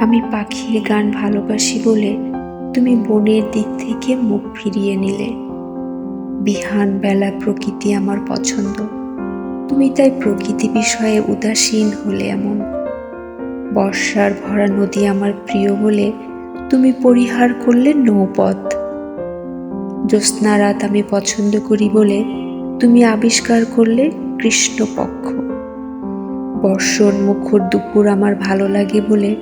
আমি পাখির গান ভালোবাসি বলে তুমি বনের দিক থেকে মুখ ফিরিয়ে নিলে। বিহান বেলা প্রকৃতি আমার পছন্দ। তুমি তাই প্রকৃতি বিষয়ে উদাসীন হলে এমন। বর্ষার ভরা নদী আমার প্রিয় বলে তুমি পরিহার করলে নৌপথ। জ্যোৎস্না রাত আমি পছন্দ করি বলে তুমি আবিষ্কার করলে কৃষ্ণপক্ষ। বর্ষণ মুখর দুপুর আমার ভালো লাগে বলে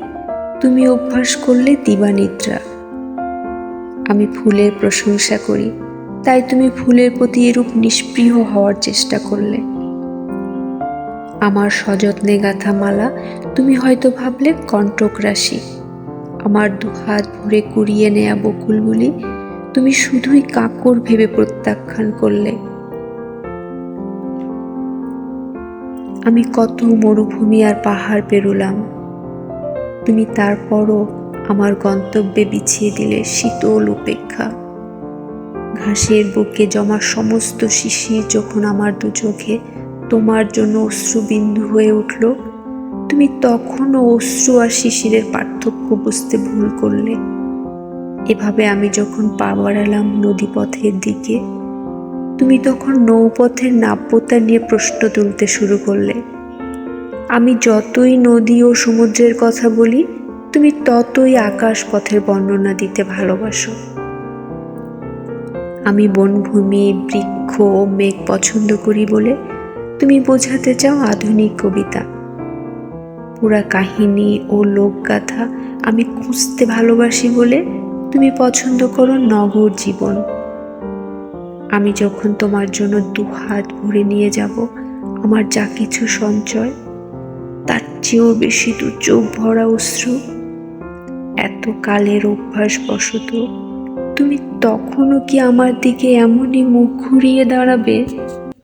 তুমি অভ্যাস করলে দিবানিদ্রা। আমি ফুলের প্রশংসা করি, তাই তুমি ফুলের প্রতি এরূপ নিষ্প্রিয় হওয়ার চেষ্টা করলে। আমার সযত্নে গাঁথা মালা তুমি হয়তো ভাবলে কণ্টক রাশি। আমার দুহাত ভরে কুড়িয়ে নেয়া বকুলগুলি, তুমি শুধুই কাকর ভেবে প্রত্যাখ্যান করলে। আমি কত মরুভূমি আর পাহাড় পেরোলাম। তুমি তারপরও আমার গন্তব্যে বিছিয়ে দিলে শীতল উপেক্ষা। ঘাসের বুকে জমা সমস্ত শিশির যখন আমার দু চোখে তোমার জন্য অশ্রুবিন্দু হয়ে উঠল, তুমি তখনও অশ্রু আর শিশিরের পার্থক্য বুঝতে ভুল করলে। এভাবে আমি যখন পা বাড়ালাম নদীপথের দিকে, তুমি তখন নৌপথের নাব্যতা নিয়ে প্রশ্ন তুলতে শুরু করলে। আমি যতই নদী ও সমুদ্রের কথা বলি, তুমি ততই আকাশ পথের বর্ণনা দিতে ভালোবাসো। আমি বনভূমি, বৃক্ষ ও মেঘ পছন্দ করি বলে তুমি বোঝাতে চাও আধুনিক কবিতা। পুরা কাহিনী ও লোকগাথা আমি খুঁজতে ভালোবাসি বলে তুমি পছন্দ করো নগর জীবন। আমি যখন তোমার জন্য দু হাত ভরে নিয়ে যাব, আমার যা কিছু সঞ্চয় তার চেয়েও বেশি দু চোখ ভরা অশ্রু। এত কালের অভ্যাস বশত তুমি তখনও কি আমার দিকে এমনই মুখ ঘুরিয়ে দাঁড়াবে?